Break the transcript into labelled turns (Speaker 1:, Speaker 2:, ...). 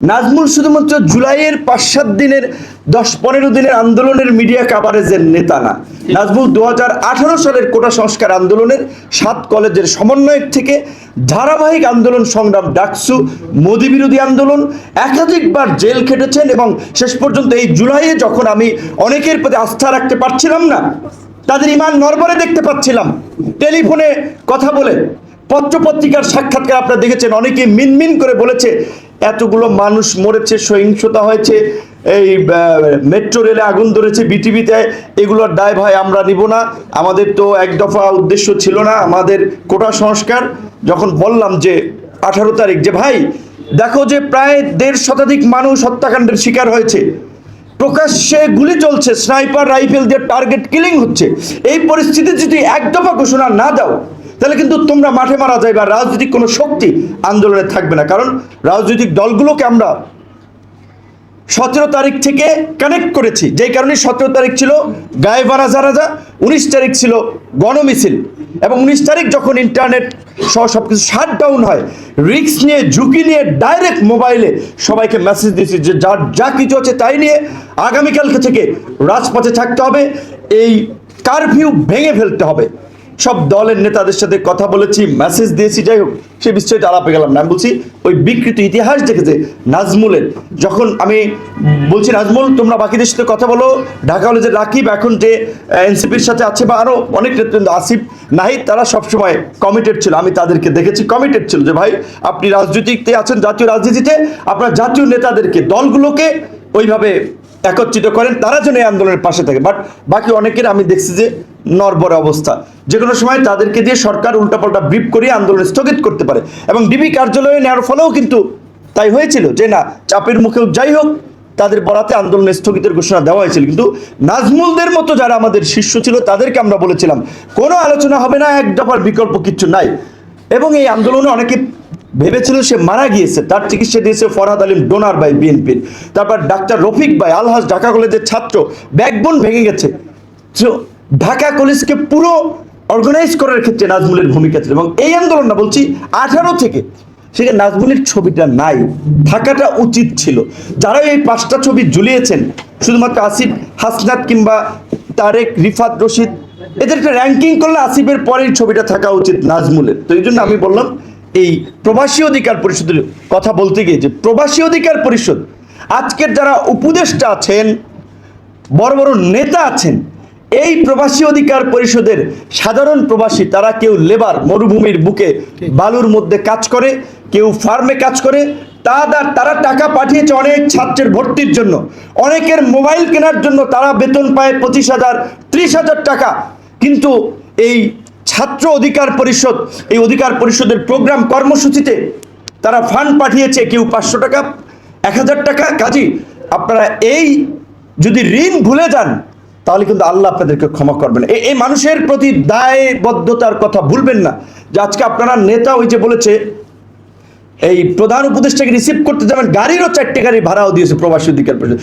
Speaker 1: নাজমুল শুধুমাত্র জুলাইয়ের পাঁচ সাত দিনের দশ পনেরো দিনের আন্দোলনের মিডিয়া কাভারেজের নেতা না। নাজমুল দু হাজার আঠারো সালের কোটা সংস্কার আন্দোলনের সাত কলেজের সমন্বয়ক থেকে ধারাবাহিক আন্দোলন সংগ্রাম ডাকসু, মোদী বিরোধী আন্দোলন, একাধিকবার জেল খেটেছেন এবং শেষ পর্যন্ত এই জুলাইয়ে যখন আমি অনেকের প্রতি আস্থা রাখতে পারছিলাম না, তাদের ইমান নরবরে দেখতে পাচ্ছিলাম। টেলিফোনে কথা বলে, পত্রপত্রিকার সাক্ষাৎকার আপনারা দেখেছেন, অনেকে মিনমিন করে বলেছে এতগুলো মানুষ মরেছে, সহিংসতা হয়েছে, এই মেট্রো রেলে আগুন ধরেছে বিটিভিতে এগুলোর দায় ভাই আমরা নিব না। আমাদের তো এক দফা উদ্দেশ্য ছিল না, আমাদের কোটা সংস্কার। যখন বললাম যে, আঠারো তারিখ, যে ভাই, দেখো যে প্রায় দেড় শতাধিক মানুষ হত্যাকাণ্ডের শিকার হয়েছে। প্রকাশ্যে গুলি চলছে স্নাইপার রাইফেল দিয়ে টার্গেট কিলিং হচ্ছে। এই পরিস্থিতি যদি এক দফা ঘোষণা না দাও তাহলে কিন্তু তোমরা মাঠে মারা যাবে আর রাজনৈতিক কোনো শক্তি আন্দোলনে থাকবে না। কারণ রাজনৈতিক দলগুলোকে আমরা সতেরো তারিখ থেকে কানেক্ট করেছি। যেই কারণে সতেরো তারিখ ছিল গায়েবা রাজা রাজা উনিশ তারিখ ছিল গণমিছিল এবং উনিশ তারিখ যখন ইন্টারনেট সহ সব কিছু শাট ডাউন হয় রিস্ক নিয়ে, ঝুঁকি নিয়ে ডাইরেক্ট মোবাইলে সবাইকে মেসেজ দিয়েছি যে যার যা কিছু আছে তাই নিয়ে আগামীকালকে থেকে রাজপথে থাকতে হবে, এই কারফিউ ভেঙে ফেলতে হবে। সব দলের নেতাদের সাথে কথা বলেছি মেসেজ দিয়েছি, যাই হোক, সে বিষয়টা আলাপে গেলাম না। বলছি, ওই বিকৃত ইতিহাস দেখেছে নাজমুলের। যখন আমি বলছি, নাজমুল, তোমরা বাকিদের সাথে কথা বলো, ঢাকা কলেজের রাকিব এখন যে এনসিপির সাথে আছে বা আরও অনেক নেতৃত্ব আসিফ, নাহিদ, তারা সবসময় কমিটেড ছিল। আমি তাদেরকে দেখেছি কমিটেড ছিল যে, ভাই, আপনি রাজনীতিতে আছেন জাতীয় রাজনীতিতে, আপনার জাতীয় নেতাদেরকে, দলগুলোকে ওইভাবে একত্রিত করেন, তারা যেন এই আন্দোলনের পাশে থাকে। বাট বাকি অনেকের, আমি দেখছি যে নরবর অবস্থা। যে কোনো সময় তাদেরকে দিয়ে সরকার উল্টাপাল্টা ব্রিফ করিয়ে আন্দোলন স্থগিত করতে পারে। এবং ডিবি কার্যালয়ে নেওয়ার ফলেও কিন্তু তাই হয়েছিল যে, না, চাপের মুখেও যাই হোক, তাদের বরাতে আন্দোলন স্থগিতের ঘোষণা দেওয়া হয়েছিল। কিন্তু নাজমুলদের মতো যারা আমাদের শিষ্য ছিল, তাদেরকে আমরা বলেছিলাম, কোনো আলোচনা হবে না, এক দফার বিকল্প কিচ্ছু নাই। এবং এই আন্দোলনে অনেকে ভেবেছিল সে মারা গিয়েছে, তার চিকিৎসা দিয়েছে ফরহাদ আলিম, ডোনার বাই বিএনপির। তারপর ডাক্তার রফিক ভাই আলহাজ, ঢাকা কলেজের ছাত্র, ব্যাকবোন ভেঙে গেছে। ঢাকা কলেজকে পুরো অর্গানাইজ করার ক্ষেত্রে নাজমুলের ভূমিকা ছিল এবং এই আন্দোলনটা বলছি আঠারো থেকে সেখানে নাজমুলের ছবিটা নাই, থাকাটা উচিত ছিল। যারা এই পাঁচটা ছবি ঝুলিয়েছেন, শুধুমাত্র আসিফ হাসনাত কিংবা তারেক, রিফাত রশিদ, এদের একটা র্যাঙ্কিং করলে আসিফের পরের ছবিটা থাকা উচিত নাজমুলের। তো এই জন্য আমি বললাম এই প্রবাসী অধিকার পরিষদের কথা বলতে গিয়ে যে প্রবাসী অধিকার পরিষদ, আজকের যারা উপদেষ্টা আছেন, বড় বড় নেতা আছেন, এই প্রবাসী অধিকার পরিষদের সাধারণ প্রবাসী, তারা কেউ লেবার, মরুভূমির বুকে বালুর মধ্যে কাজ করে, কেউ ফার্মে কাজ করে, তারা তারা টাকা পাঠিয়েছে অনেক ছাত্রের ভর্তির জন্য। অনেকের মোবাইল কেনার জন্য তারা বেতন পায় পঁচিশ হাজার, ত্রিশ হাজার টাকা। কিন্তু এই ছাত্র অধিকার পরিষদ, এই অধিকার পরিষদের প্রোগ্রাম কর্মসূচিতে তারা ফান্ড পাঠিয়েছে কেউ পাঁচশো টাকা, এক হাজার টাকা। কাজী, আপনারা এই যদি ঋণ ভুলে যান, তাহলে কিন্তু আল্লাহ আপনাদেরকে ক্ষমা করবেন। এই মানুষের প্রতি দায়বদ্ধতার কথা ভুলবেন না। যে আজকে আপনারা নেতা ওই যে বলেছে, এই প্রধান উপদেষ্টাকে রিসিভ করতে যাবেন, গাড়িরও চারটে গাড়ি ভাড়াও দিয়েছে প্রবাসী অধিকার পরিষদ।